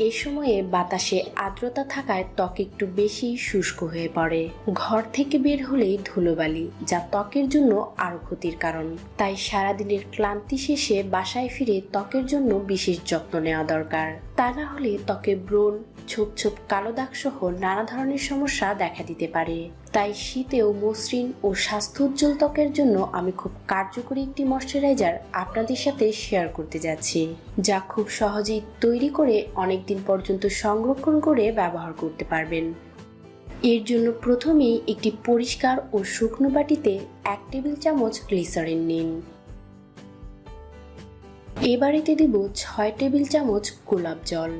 এই সময়ে বাতাসে আর্দ্রতা থাকায় ত্বক একটু বেশি শুষ্ক হয়ে পড়ে। ঘর থেকে বের হলেই ধুলোবালি, যা ত্বকের জন্য আরও ক্ষতির কারণ। তাই সারাদিনের ক্লান্তি শেষে বাসায় ফিরে ত্বকের জন্য বিশেষ যত্ন নেওয়া দরকার। তা না হলে ত্বকে ব্রণ ছোপ ছোপ কালো দাগ সহ নানা ধরনের সমস্যা দেখা দিতে পারে। তাই শীতেও মসৃণ ও স্বাস্থ্য উজ্জ্বল ত্বকের জন্য আমি খুব কার্যকরী একটি ময়শ্চারাইজার আপনাদের সাথে শেয়ার করতে যাচ্ছি, যা খুব সহজেই তৈরি করে অনেক দিন পর্যন্ত সংরক্ষণ করে ব্যবহার করতে পারবেন। এর জন্য প্রথমেই একটি পরিষ্কার ও শুকনো বাটিতে এক টেবিল চামচ গ্লিসারিন নিন। এবার এতে দেব ছয় টেবিল চামচ গোলাপ জল।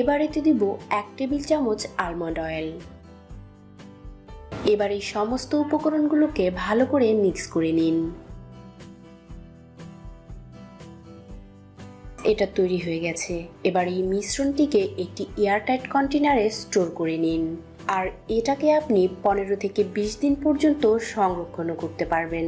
এবার এতে দিব এক টেবিল চামচ আলমন্ড অয়েল এবার এই সমস্ত উপকরণগুলোকে ভালো করে মিক্স করে নিন। এটা তৈরি হয়ে গেছে। এবার এই মিশ্রণটিকে একটি এয়ারটাইট কন্টেনারে স্টোর করে নিন। আর এটাকে আপনি পনেরো থেকে বিশ দিন পর্যন্ত সংরক্ষণও করতে পারবেন।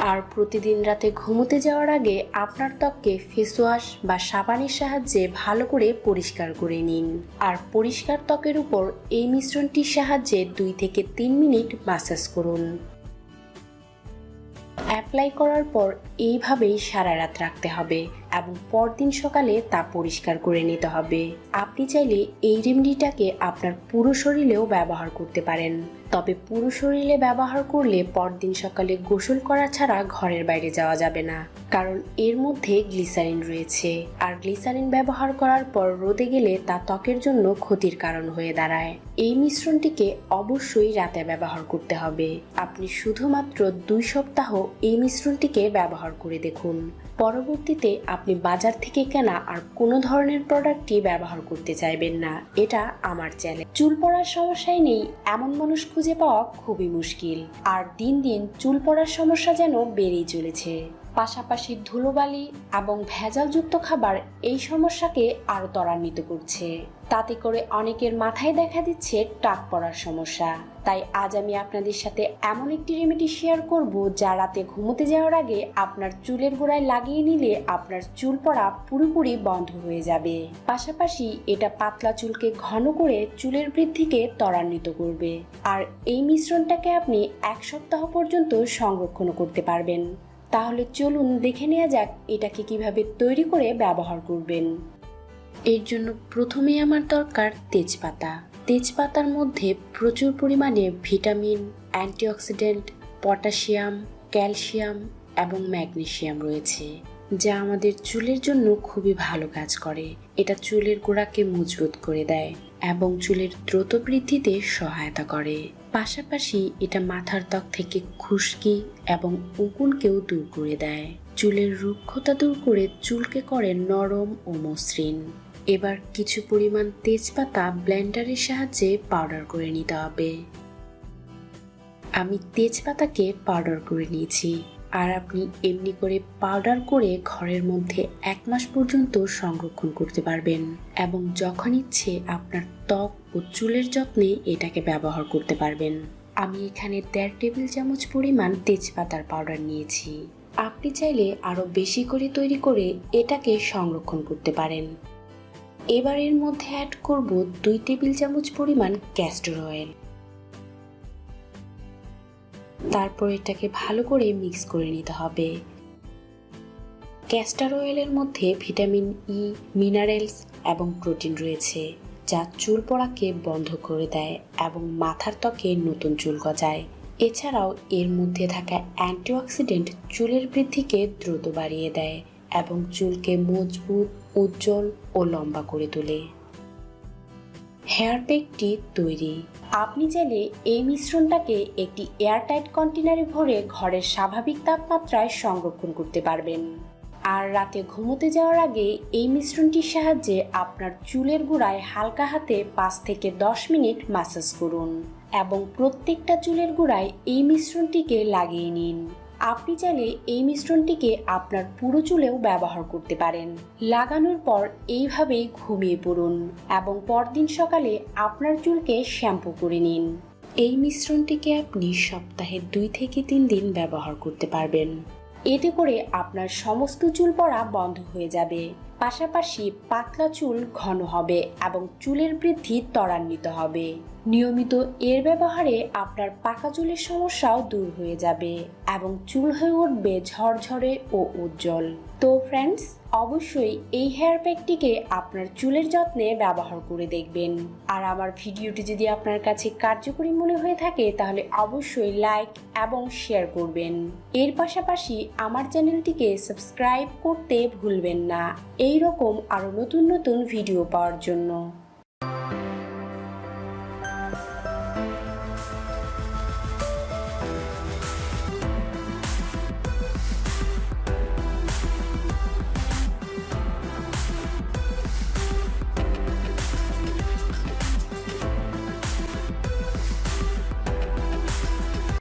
আর প্রতিদিন রাতে ঘুমোতে যাওয়ার আগে আপনার ত্বককে ফেসওয়াশ বা সাবানের সাহায্যে ভালো করে পরিষ্কার করে নিন। আর পরিষ্কার ত্বকের উপর এই মিশ্রণটির সাহায্যে দুই থেকে তিন মিনিট মাসাজ করুন। অ্যাপ্লাই করার পর এইভাবেই সারা রাত রাখতে হবে এবং পরদিন সকালে তা পরিষ্কার করে নিতে হবে। আপনি চাইলে এই রেমেডিটাকে আপনার পুরো শরীরেও ব্যবহার করতে পারেন। তবে পুরো শরীরে ব্যবহার করলে পরদিন সকালে গোসল করা ছাড়া ঘরের বাইরে যাওয়া যাবে না। কারণ এর মধ্যে গ্লিসারিন রয়েছে। আর গ্লিসারিন ব্যবহার করার পর রোদে গেলে তা ত্বকের জন্য ক্ষতির কারণ হয়ে দাঁড়ায়। এই মিশ্রণটিকে অবশ্যই রাতে ব্যবহার করতে হবে। আপনি শুধুমাত্র দুই সপ্তাহ এই মিশ্রণটিকে ব্যবহার করে দেখুন। পরবর্তীতে আপনি বাজার থেকে কেনা আর কোনো ধরনের প্রোডাক্টই ব্যবহার করতে চাইবেন না। এটা আমার চ্যালেঞ্জ চুল পড়ার সমস্যায় নেই, এমন মানুষ খুঁজে পাওয়া খুবই মুশকিল। আর দিন দিন চুল পড়ার সমস্যা যেন বেড়েই চলেছে। পাশাপাশি ধুলোবালি এবং ভেজালযুক্ত খাবার এই সমস্যাকে আরও ত্বরান্বিত করছে। তাতে করে অনেকের মাথায় দেখা দিচ্ছে টাক পড়ার সমস্যা। তাই আজ আমি আপনাদের সাথে এমন একটি রেমেডি শেয়ার করব যা রাতে ঘুমোতে যাওয়ার আগে আপনার চুলের গোড়ায় লাগিয়ে নিলে আপনার চুল পড়া পুরোপুরি বন্ধ হয়ে যাবে। পাশাপাশি এটা পাতলা চুলকে ঘন করে চুলের বৃদ্ধিকে ত্বরান্বিত করবে। আর এই মিশ্রণটাকে আপনি এক সপ্তাহ পর্যন্ত সংরক্ষণ করতে পারবেন। তাহলে চলুন দেখে নেওয়া যাক এটাকে কীভাবে তৈরি করে ব্যবহার করবেন। এর জন্য প্রথমে আমার দরকার তেজপাতা। তেজপাতার মধ্যে প্রচুর পরিমাণে ভিটামিন, অ্যান্টিঅক্সিডেন্ট, পটাশিয়াম, ক্যালসিয়াম এবং ম্যাগনেসিয়াম রয়েছে, যা আমাদের চুলের জন্য খুবই ভালো কাজ করে। এটা চুলের গোড়াকে মজবুত করে দেয়। এবং চুলের দ্রুত বৃদ্ধিতে সহায়তা করে। পাশাপাশি এটা মাথার ত্বক থেকে খুশকি এবং উকুনকেও দূর করে দেয়। চুলের রুক্ষতা দূর করে চুলকে করে নরম ও মসৃণ। এবার কিছু পরিমাণ তেজপাতা ব্লেন্ডারের সাহায্যে পাউডার করে নিতে হবে। আমি তেজপাতাকে পাউডার করে নিয়েছি। আর আপনি এমনি করে পাউডার করে ঘরের মধ্যে এক মাস পর্যন্ত সংরক্ষণ করতে পারবেন এবং যখন ইচ্ছে আপনার ত্বক ও চুলের যত্নে এটাকে ব্যবহার করতে পারবেন। আমি এখানে দেড় টেবিল চামচ পরিমাণ তেজপাতার পাউডার নিয়েছি। আপনি চাইলে আরও বেশি করে তৈরি করে এটাকে সংরক্ষণ করতে পারেন। এবার এর মধ্যে অ্যাড করব দুই টেবিল চামচ পরিমাণ ক্যাস্টর অয়েল তারপর এটাকে ভালো করে মিক্স করে নিতে হবে। ক্যাস্টার অয়েলের মধ্যে ভিটামিন ই মিনারেলস এবং প্রোটিন রয়েছে, যা চুল পড়াকে বন্ধ করে দেয় এবং মাথার ত্বকে নতুন চুল গজায়। এছাড়াও এর মধ্যে থাকা অ্যান্টিঅক্সিডেন্ট চুলের বৃদ্ধিকে দ্রুত বাড়িয়ে দেয় এবং চুলকে মজবুত, উজ্জ্বল ও লম্বা করে তোলে। হেয়ার প্যাকটি তৈরি। আপনি চাইলে এই মিশ্রণটাকে একটি এয়ারটাইট কন্টেনারে ভরে ঘরের স্বাভাবিক তাপমাত্রায় সংরক্ষণ করতে পারবেন। আর রাতে ঘুমোতে যাওয়ার আগে এই মিশ্রণটির সাহায্যে আপনার চুলের গোড়ায় হালকা হাতে পাঁচ থেকে দশ মিনিট মাসাজ করুন এবং প্রত্যেকটা চুলের গোড়ায় এই মিশ্রণটিকে লাগিয়ে নিন। আপনি চাইলে এই মিশ্রণটিকে আপনার পুরো চুলেও ব্যবহার করতে পারেন। লাগানোর পর এইভাবেই ঘুমিয়ে পড়ুন এবং পরদিন সকালে আপনার চুলকে শ্যাম্পু করে নিন। এই মিশ্রণটিকে আপনি সপ্তাহে দুই থেকে তিন দিন ব্যবহার করতে পারবেন। এতে করে আপনার সমস্ত চুল পড়া বন্ধ হয়ে যাবে। পাশাপাশি পাতলা চুল ঘন হবে এবং চুলের বৃদ্ধি ত্বরান্বিত হবে। নিয়মিত এর ব্যবহারে আপনার পাকা চুলের সমস্যাও দূর হয়ে যাবে এবং চুল হয়ে উঠবে ঝরঝরে ও উজ্জ্বল। তো ফ্রেন্ডস অবশ্যই এই হেয়ার প্যাকটিকে আপনার চুলের যত্নে ব্যবহার করে দেখবেন। আর আমার ভিডিওটি যদি আপনার কাছে কার্যকরী মনে হয়ে থাকে, তাহলে অবশ্যই লাইক এবং শেয়ার করবেন। এর পাশাপাশি আমার চ্যানেলটিকে সাবস্ক্রাইব করতে ভুলবেন না। এই রকম আরও নতুন নতুন ভিডিও পাওয়ার জন্য।